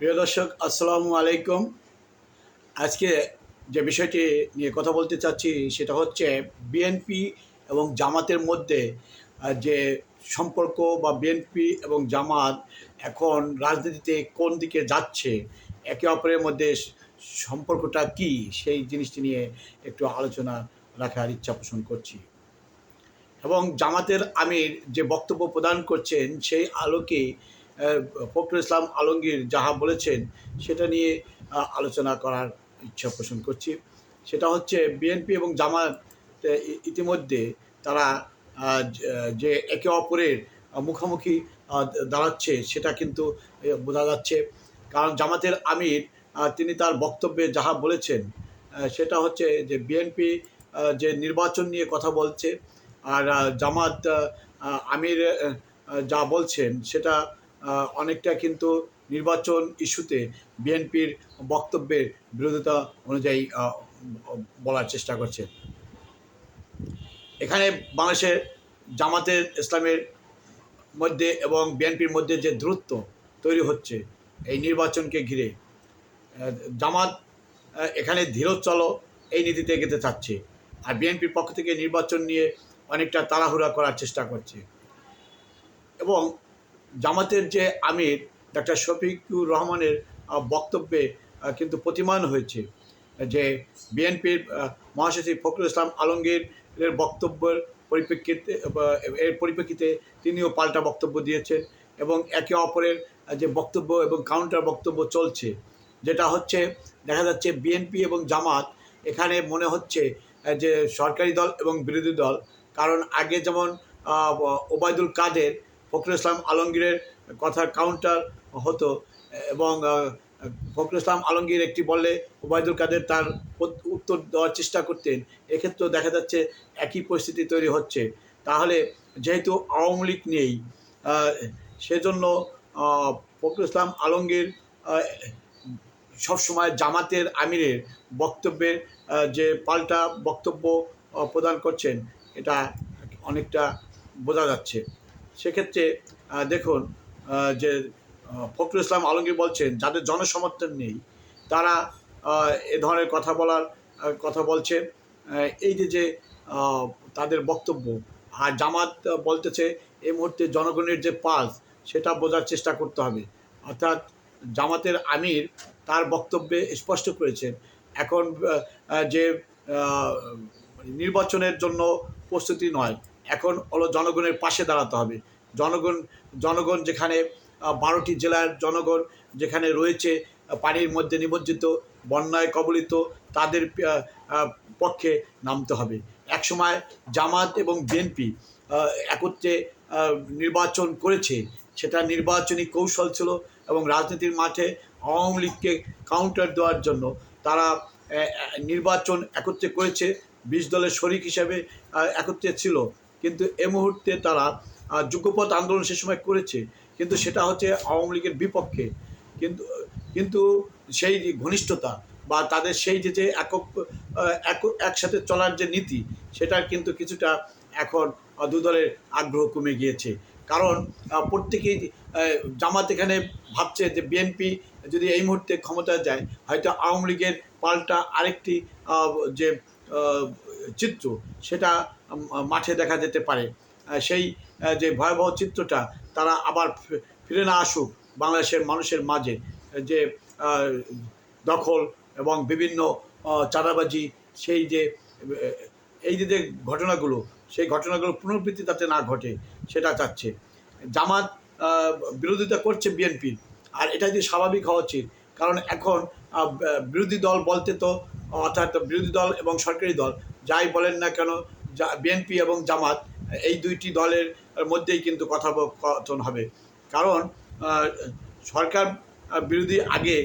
প্রিয় দর্শক, আসসালামু আলাইকুম। আজকে যে বিষয়টি নিয়ে কথা বলতে চাচ্ছি সেটা হচ্ছে বিএনপি এবং জামাতের মধ্যে যে সম্পর্ক বা বিএনপি এবং জামাত এখন রাজনীতিতে কোন দিকে যাচ্ছে, একে অপরের মধ্যে সম্পর্কটা কি, সেই জিনিসটি নিয়ে একটু আলোচনা রাখার ইচ্ছা পোষণ করছি। এবং জামাতের আমির যে বক্তব্য প্রদান করছেন, সেই আলোকে ফখরুল ইসলাম আলমগীর যাহা বলেছেন, সেটা নিয়ে আলোচনা করার ইচ্ছা পোষণ করছি। সেটা হচ্ছে বিএনপি এবং জামাত ইতিমধ্যে তারা য- একে অপরের মুখোমুখি দাঁড়াচ্ছে, সেটা কিন্তু বোঝা যাচ্ছে। কারণ জামাতের আমির তিনি তার বক্তব্যে যাহা বলেছেন সেটা হচ্ছে যে বিএনপি যে নির্বাচন নিয়ে কথা বলছে, আর জামাত আমির যা বলছেন, সেটা অনেকটা কিন্তু নির্বাচন ইস্যুতে বিএনপির বক্তব্যের বিরোধিতা অনুযায়ী বলার চেষ্টা করছে। এখানে বাংলাদেশের জামাতের ইসলামের মধ্যে এবং বিএনপির মধ্যে যে দূরত্ব তৈরি হচ্ছে এই নির্বাচনকে ঘিরে জামাত এখানে ধীরোচ্চল এই নীতিতে এগোতে চাচ্ছে আর বিএনপির পক্ষ থেকে নির্বাচন নিয়ে অনেকটা তাড়াহুড়া করার চেষ্টা করছে। এবং জামাতের যে আমির, ডাক্তার শফিকুর রহমানের বক্তব্যে কিন্তু প্রতিমান হয়েছে যে বিএনপির মহাসচিব ফখরুল ইসলাম আলমগীরের বক্তব্যের পরিপ্রেক্ষিতে এর পরিপ্রেক্ষিতে তিনিও পাল্টা বক্তব্য দিয়েছেন এবং একে অপরের যে বক্তব্য এবং কাউন্টার বক্তব্য চলছে, যেটা হচ্ছে, দেখা যাচ্ছে বিএনপি এবং জামাত এখানে মনে হচ্ছে যে সরকারি দল এবং বিরোধী দল। কারণ আগে যেমন ওবায়দুল কাদের ফখরুল ইসলাম আলমগীরের কথা কাউন্টার হতো এবং ফখরুল ইসলাম আলমগীর একটি বললে ওবায়দুল কাদের তার উত্তর দেওয়ার চেষ্টা করতেন। এক্ষেত্রেও দেখা যাচ্ছে একই পরিস্থিতি তৈরি হচ্ছে। তাহলে যেহেতু আওয়ামী লীগ নেই সেজন্য ফখরুল ইসলাম আলমগীর সবসময় জামাতের আমিরের বক্তব্যের যে পাল্টা বক্তব্য প্রদান করছেন, এটা অনেকটা বোঝা যাচ্ছে। সেক্ষেত্রে দেখুন যে ফখরুল ইসলাম আলমগীর বলছেন, যাদের জনসমর্থন নেই, তারা এ ধরনের কথা বলার কথা বলছে। এই যে যে তাদের বক্তব্য, আর জামাত বলতেছে, এই মুহূর্তে জনগণের যে পালস সেটা বোঝার চেষ্টা করতে হবে। অর্থাৎ, জামাতের আমির তার বক্তব্যে স্পষ্ট করেছেন। এখন যে নির্বাচনের জন্য প্রস্তুতি নয় এখন হলো জনগণের পাশে দাঁড়াতে হবে। জনগণ জনগণ যেখানে বারোটি জেলার জনগণ যেখানে রয়েছে পানির মধ্যে নিমজ্জিত, বন্যায় কবলিত, তাদের পক্ষে নামতে হবে। একসময় জামাত এবং বিএনপি একত্রে নির্বাচন করেছে। সেটা নির্বাচনী কৌশল ছিল এবং রাজনীতির মাঠে আওয়ামী লীগকে কাউন্টার দেওয়ার জন্য তারা নির্বাচন একত্রে করেছে। বিশ দলের শরিক হিসাবে একত্রে ছিল। কিন্তু এ মুহূর্তে তারা আহ, যুগপথ আন্দোলন সে সময় করেছে। কিন্তু সেটা হচ্ছে আওয়ামী লীগের বিপক্ষে। কিন্তু কিন্তু সেই ঘনিষ্ঠতা বা তাদের সেই যে যে একক এক- একসাথে চলার যে নীতি সেটা কিন্তু কিছুটা এখন দু দলের আগ্রহ কমে গিয়েছে। কারণ প্রত্যেকেই জামাত এখানে ভাবছে যে বিএনপি যদি এই মুহূর্তে ক্ষমতায় যায় হয়তো আওয়ামী লীগের পাল্টা আরেকটি যে চিত্র সেটা মাঠে দেখা যেতে পারে। সেই যে ভয়াবহ চিত্রটা, তারা আবার ফিরে না আসুক বাংলাদেশের মানুষের মাঝে। যে দখল এবং বিভিন্ন চাঁদাবাজি, সেই যে এই যে যে ঘটনাগুলো, সেই ঘটনাগুলো পুনরাবৃত্তি যাতে না ঘটে, সেটা চাচ্ছে। জামাত বিরোধিতা করছে বিএনপির আর এটা যে স্বাভাবিক হওয়া উচিত, কারণ এখন বিরোধী দল বলতে তো, অর্থাৎ বিরোধী দল এবং সরকারি দল, যাই বলেন না কেন বিএনপি এবং জামাত, এই দুইটি দলের মধ্যেই কিন্তু কথোপকথন হবে। কারণ সরকার বিরোধী আগে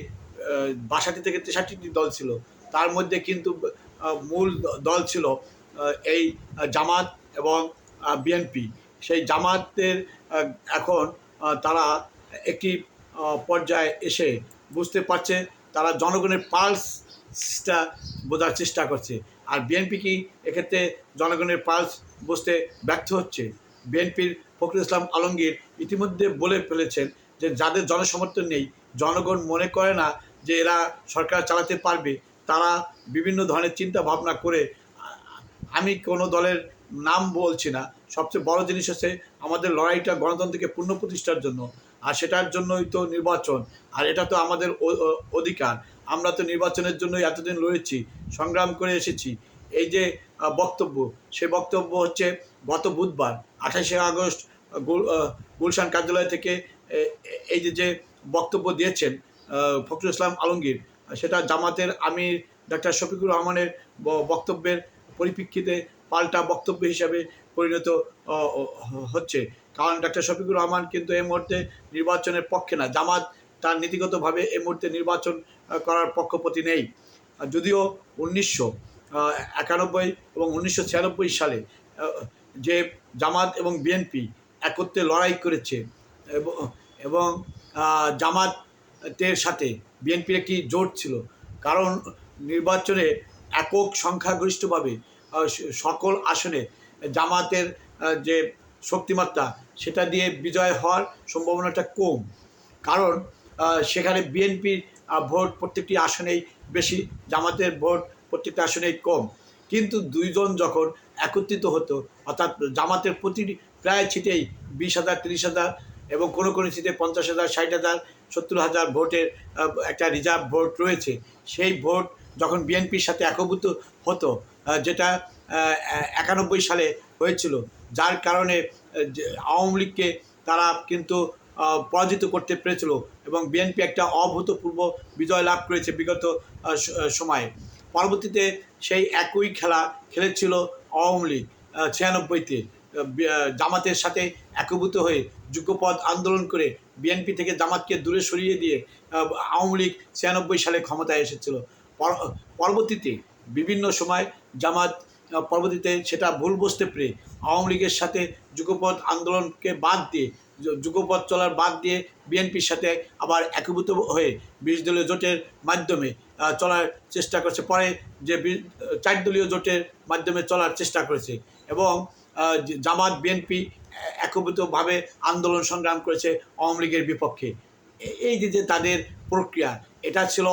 বাষট্টি থেকে তেষট্টিটি দল ছিল। তার মধ্যে কিন্তু মূল দল ছিল এই জামাত এবং বিএনপি। সেই জামাতের এখন তারা একটি পর্যায়ে এসে বুঝতে পারছে, তারা জনগণের পালসটা বোঝার চেষ্টা করছে। আর বিএনপি কি এক্ষেত্রে জনগণের পালস বসতে ব্যর্থ হচ্ছে? বিএনপির ফখরুল ইসলাম আলমগীর ইতিমধ্যে বলে ফেলেছেন যে যাদের জনসমর্থন নেই, জনগণ মনে করে না যে এরা সরকার চালাতে পারবে। তারা বিভিন্ন ধরনের চিন্তা ভাবনা করে, আমি কোনো দলের নাম বলছি না। সবচেয়ে বড় জিনিস হচ্ছে আমাদের লড়াইটা গণতন্ত্রকে পূর্ণ প্রতিষ্ঠার জন্য। আর সেটার জন্যই তো নির্বাচন। আর এটা তো আমাদের অধিকার। আমরা তো নির্বাচনের জন্যই এতদিন লড়েছি, সংগ্রাম করে এসেছি। এই যে বক্তব্য, সে বক্তব্য হচ্ছে গত বুধবার, আঠাশে আগস্ট গুল- গুলশান কার্যালয় থেকে এই যে যে বক্তব্য দিয়েছেন ফখরুল ইসলাম আলমগীর, সেটা জামাতের আমির ডাক্তার শফিকুর রহমানের বক্তব্যের পরিপ্রেক্ষিতে পাল্টা বক্তব্য হিসাবে পরিণত হচ্ছে। কারণ ডাক্তার শফিকুর রহমান কিন্তু এই মুহূর্তে নির্বাচনের পক্ষে না, জামাত তার নীতিগতভাবে এই মুহূর্তে নির্বাচন করার পক্ষপতি নেই। যদিও উনিশশো একানব্বই এবং উনিশশো ছিয়ানব্বই সালে যে জামাত এবং বিএনপি একত্রে লড়াই করেছে এবং জামাতের সাথে বিএনপির একটি জোট ছিল, কারণ নির্বাচনে একক সংখ্যাগরিষ্ঠভাবে সকল আসনে জামাতের যে শক্তিমাত্রা, সেটা দিয়ে বিজয় হওয়ার সম্ভাবনাটা কম। কারণ সেখানে বিএনপির ভোট প্রত্যেকটি আসনেই বেশি, জামাতের ভোট প্রত্যেকটি আসনেই কম। কিন্তু দুইজন যখন একত্রিত হতো, অর্থাৎ জামাতের প্রতিটি প্রায় ছিটেই বিশ হাজার, তিরিশ হাজার এবং কোনো কোনো সিটে পঞ্চাশ হাজার, ষাট হাজার, সত্তর হাজার ভোটের একটা রিজার্ভ ভোট রয়েছে। সেই ভোট যখন বিএনপির সাথে একভূত হতো যেটা একানব্বই সালে হয়েছিল, যার কারণে আওয়ামী লীগকে তারা কিন্তু পরাজিত করতে পেরেছিল এবং বিএনপি একটা অভূতপূর্ব বিজয় লাভ করেছে বিগত সময়ে। পরবর্তীতে সেই একই খেলা খেলেছিল আওয়ামী লীগ ছিয়ানব্বইতে। জামাতের সাথে একভূত হয়ে যুগপথ আন্দোলন করে বিএনপি থেকে জামাতকে দূরে সরিয়ে দিয়ে আওয়ামী লীগ ছিয়ানব্বই সালে ক্ষমতায় এসেছিল। পর- পরবর্তীতে বিভিন্ন সময় জামাত পরবর্তীতে সেটা ভুল বুঝতে পেরে আওয়ামী লীগের সাথে যুগপথ আন্দোলনকে বাদ দিয়ে যুগপথ চলার বাদ দিয়ে বিএনপির সাথে আবার একীভূত হয়ে বিশ দলীয় জোটের মাধ্যমে চলার চেষ্টা করছে। পরে যে চার দলীয় জোটের মাধ্যমে চলার চেষ্টা করেছে এবং জামাত, বিএনপি একীভূতভাবে আন্দোলন সংগ্রাম করেছে আওয়ামী লীগের বিপক্ষে। এই যে তাদের প্রক্রিয়া, এটা ছিল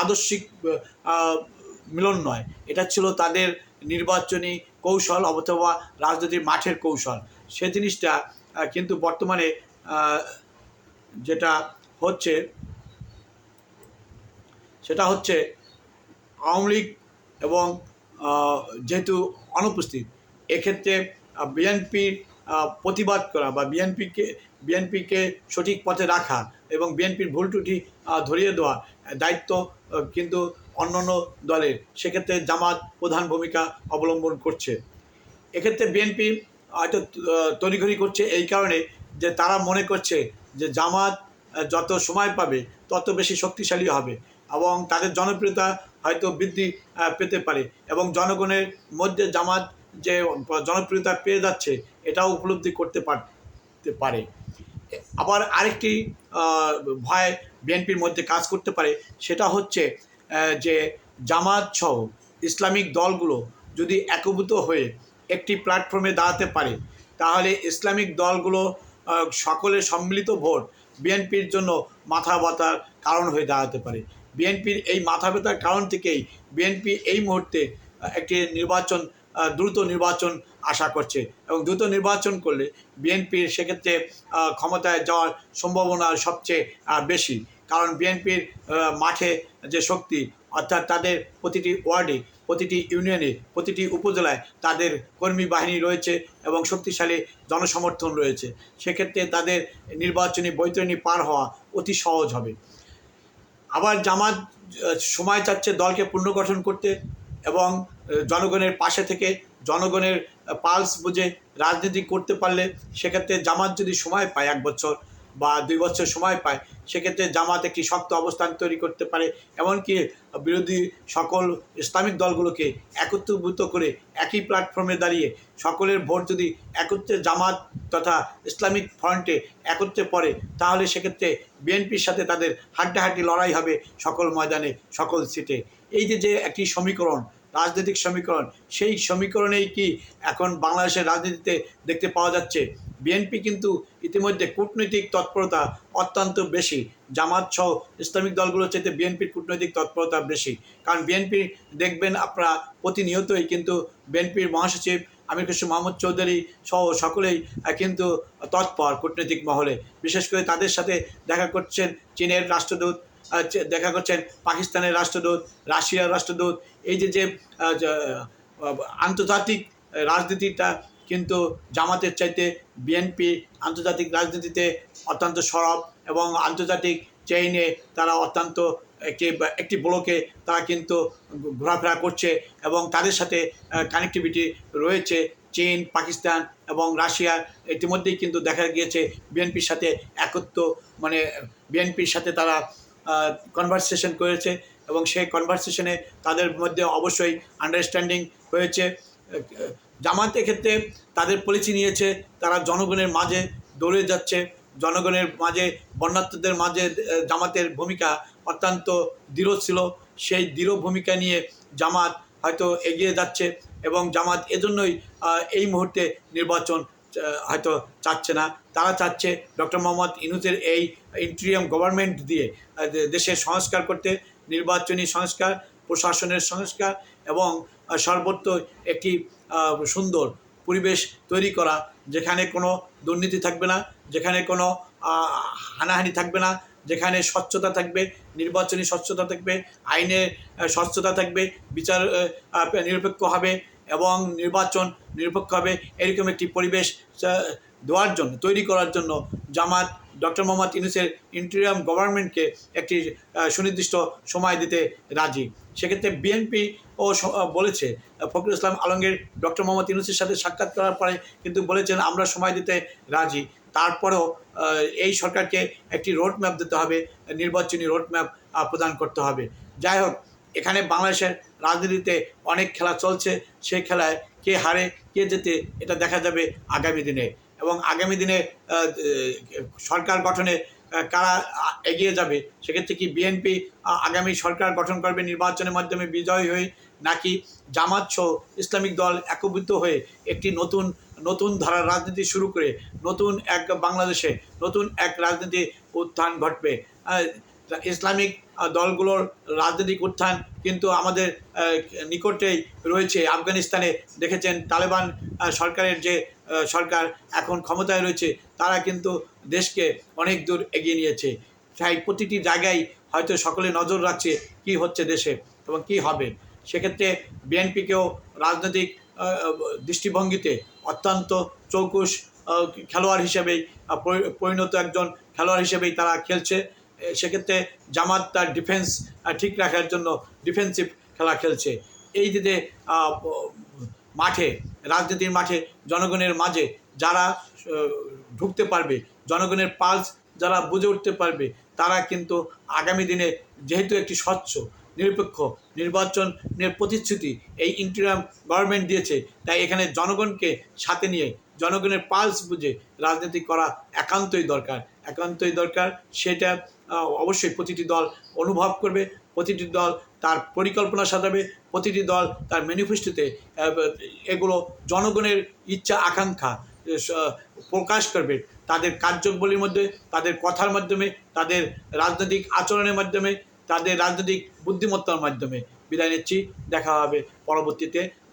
আদর্শিক মিলন নয়। এটা ছিল তাদের নির্বাচনী কৌশল অথবা রাজনীতির মাঠের কৌশল। সে জিনিসটা কিন্তু বর্তমানে যেটা হচ্ছে, সেটা হচ্ছে আওয়ামী লীগ এবং যেহেতু অনুপস্থিত, এক্ষেত্রে বিএনপির প্রতিবাদ করা বা বিএনপিকে বিএনপিকে সঠিক পথে রাখা এবং বিএনপির ভুল ত্রুটি ধরিয়ে দেওয়া দায়িত্ব কিন্তু অন্যান্য দলের। সেক্ষেত্রে জামাত প্রধান ভূমিকা অবলম্বন করছে। এক্ষেত্রে বিএনপি হয়তো তড়িঘড়ি করছে এই কারণে যে তারা মনে করছে যে জামাত যত সময় পাবে তত বেশি শক্তিশালী হবে এবং তাদের জনপ্রিয়তা হয়তো বৃদ্ধি পেতে পারে এবং জনগণের মধ্যে জামাত যে জনপ্রিয়তা পেয়ে যাচ্ছে এটাও উপলব্ধি করতে পারতে পারে। আবার আরেকটি ভয় বিএনপির মধ্যে কাজ করতে পারে সেটা হচ্ছে যে জামাত সহ ইসলামিক দলগুলো যদি একভূত হয়ে একটি প্ল্যাটফর্মে দাঁড়াতে পারে। তাহলে ইসলামিক দলগুলো আহ, সকলের সম্মিলিত ভোট বিএনপির জন্য মাথা ব্যথার কারণ হয়ে দাঁড়াতে পারে। বিএনপির এই মাথা ব্যথার কারণ থেকেই বিএনপি এই মুহূর্তে একটি নির্বাচন দ্রুত নির্বাচন আশা করছে এবং দ্রুত নির্বাচন করলে বিএনপির সেক্ষেত্রে ক্ষমতায় যাওয়ার সম্ভাবনা সবচেয়ে বেশি। কারণ বিএনপির মাঠে যে শক্তি অর্থাৎ তাদের প্রতিটি ওয়ার্ডে, প্রতিটি ইউনিয়নে, প্রতিটি উপজেলায় তাদের কর্মী বাহিনী রয়েছে এবং শক্তিশালী জনসমর্থন রয়েছে। সেক্ষেত্রে তাদের নির্বাচনী বৈতরণী পার হওয়া অতি সহজ হবে। আবার জামাত, সময় চাচ্ছে দলকে পুনর্গঠন করতে এবং, জনগণের পাশে থেকে জনগণের, পালস বুঝে রাজনীতি করতে পারলে সেক্ষেত্রে জামাত যদি সময় পায় এক বছর বা দুই বছর সময় পায়, সেক্ষেত্রে জামাত একটি শক্ত অবস্থান তৈরি করতে পারে। এমনকি বিরোধী সকল ইসলামিক দলগুলোকে একত্রভূত করে একই প্ল্যাটফর্মে দাঁড়িয়ে সকলের ভোট যদি একত্রে জামাত তথা ইসলামিক ফ্রন্টে একত্রে পড়ে, তাহলে সেক্ষেত্রে বিএনপির সাথে তাদের হাড্ডাহাড্ডি লড়াই হবে সকল ময়দানে, সকল সিটে। এই যে যে একটি সমীকরণ, রাজনৈতিক সমীকরণ, সেই সমীকরণেই কি এখন বাংলাদেশের রাজনীতিতে দেখতে পাওয়া যাচ্ছে? বিএনপি কিন্তু ইতিমধ্যে কূটনৈতিক তৎপরতা অত্যন্ত বেশি। জামাত সহ ইসলামিক দলগুলোর চাইতে বিএনপির কূটনৈতিক তৎপরতা বেশি। কারণ বিএনপি দেখবেন আপনারা প্রতিনিয়তই কিন্তু বিএনপির মহাসচিব আমির খুশু মোহাম্মদ চৌধুরী সহ সকলেই কিন্তু তৎপর কূটনৈতিক মহলে। বিশেষ করে তাদের সাথে দেখা করছেন চীনের রাষ্ট্রদূত দেখা করছেন পাকিস্তানের রাষ্ট্রদূত, রাশিয়ার রাষ্ট্রদূত। এই যে যে আন্তর্জাতিক রাজনীতিটা কিন্তু জামাতের চাইতে বিএনপি আন্তর্জাতিক রাজনীতিতে অত্যন্ত সরব এবং আন্তর্জাতিক চেইনে তারা অত্যন্ত একটি একটি ব্লকে তারা কিন্তু ঘোরাফেরা করছে এবং তাদের সাথে কানেক্টিভিটি রয়েছে চীন, পাকিস্তান এবং রাশিয়া। ইতিমধ্যেই কিন্তু দেখা গিয়েছে বিএনপির সাথে একত্র মানে বিএনপির সাথে তারা কনভারসেশন করেছে এবং সেই কনভারসেশনে তাদের মধ্যে অবশ্যই আন্ডারস্ট্যান্ডিং হয়েছে। জামাত ক্ষেত্রে তাদের পলিসি নিয়েছে তারা জনগণের মাঝে দৌড়ে যাচ্ছে জনগণের মাঝে বন্যার্থদের মাঝে জামাতের ভূমিকা অত্যন্ত দৃঢ় ছিল। সেই দৃঢ় ভূমিকা নিয়ে জামাত হয়তো এগিয়ে যাচ্ছে এবং জামাত এজন্যই এই মুহূর্তে নির্বাচন হয়তো চাচ্ছে না। তারা চাচ্ছে ডক্টর মোহাম্মদ ইনুসের এই ইন্টিরিয়াম গভর্নমেন্ট দিয়ে আহ, দে- দেশের সংস্কার করতে নির্বাচনী সংস্কার প্রশাসনের সংস্কার এবং সর্বত্র একটি সুন্দর পরিবেশ তৈরি করা, যেখানে কোনো দুর্নীতি থাকবে না, যেখানে কোনো হানাহানি থাকবে না, যেখানে স্বচ্ছতা থাকবে, নির্বাচনী স্বচ্ছতা থাকবে আইনের স্বচ্ছতা থাকবে, বিচার নিরপেক্ষ হবে এবং নির্বাচন নিরপেক্ষ হবে, এরকম একটি পরিবেশ দেওয়ার জন্য, তৈরি করার জন্য জামাত, ডক্টর মোহাম্মদ ইউনুসের ইন্টেরিয়াম গভর্নমেন্টকে একটি সুনির্দিষ্ট সময় দিতে রাজি। সেক্ষেত্রে বিএনপি ও বলেছে, ফখরুল ইসলাম আলমগীর ডক্টর মোহাম্মদ ইউনুসের সাথে সাক্ষাৎ করার পরে কিন্তু বলেছেন, আমরা সময় দিতে রাজি। তারপরেও এই সরকারকে একটি রোড ম্যাপ দিতে হবে, নির্বাচনী রোড ম্যাপ প্রদান করতে হবে। যাই হোক, এখানে বাংলাদেশের রাজনীতিতে অনেক খেলা চলছে, সেই খেলায় কে হারে, কে জেতে, এটা দেখা যাবে আগামী দিনে। এবং আগামী দিনে সরকার গঠনে কারা এগিয়ে যাবে? সেক্ষেত্রে কি বিএনপি আগামী সরকার গঠন করবে নির্বাচনের মাধ্যমে বিজয়ী হয়ে, নাকি জামাত সহ ইসলামিক দল একত্রিত হয়ে একটি নতুন নতুন ধারার রাজনীতি শুরু করে, নতুন এক বাংলাদেশে নতুন এক রাজনীতি উত্থান ঘটবে? ইসলামিক দলগুলোর রাজনৈতিক উত্থান কিন্তু আমাদের নিকটেই রয়েছে। আফগানিস্তানে দেখেছেন তালেবান সরকারের যে সরকার এখন ক্ষমতায় রয়েছে, তারা কিন্তু দেশকে অনেক দূর এগিয়ে নিয়েছে। তাই প্রতিটি জায়গায় হয়তো সকলে নজর রাখছে কি হচ্ছে দেশে এবং কি হবে। সেক্ষেত্রে বিএনপিকেও রাজনৈতিক দৃষ্টিভঙ্গিতে অত্যন্ত চৌকুশ খেলোয়াড় হিসেবেই পরিণত একজন খেলোয়াড় হিসেবেই তারা খেলছে। সেক্ষেত্রে জামাত তার ডিফেন্স ঠিক রাখার জন্য ডিফেন্সিভ খেলা খেলছে। এই যে মাঠে, রাজনীতির মাঠে, জনগণের মাঝে যারা ঢুকতে পারবে জনগণের পালস যারা বুঝে উঠতে পারবে, তারা কিন্তু আগামী দিনে যেহেতু একটি স্বচ্ছ, নিরপেক্ষ নির্বাচনের প্রতিশ্রুতি এই ইন্টারিয়াম গভর্নমেন্ট দিয়েছে, তাই এখানে জনগণকে সাথে নিয়ে, জনগণের পালস বুঝে রাজনীতি করা একান্তই দরকার। একান্তই দরকার, সেটা অবশ্যই প্রতিটি দল অনুভব করবে, প্রতিটি দল তার পরিকল্পনা সাজাবে, প্রতিটি দল তার ম্যানিফেস্টোতে এগুলো জনগণের ইচ্ছা, আকাঙ্ক্ষা প্রকাশ করবে। তাদের কার্যবলীর মধ্যে, তাদের কথার মাধ্যমে, তাদের রাজনৈতিক আচরণের মাধ্যমে, তাদের রাজনৈতিক বুদ্ধিমত্তার মাধ্যমে। বিদায় নিচ্ছি। দেখা হবে পরবর্তীতে।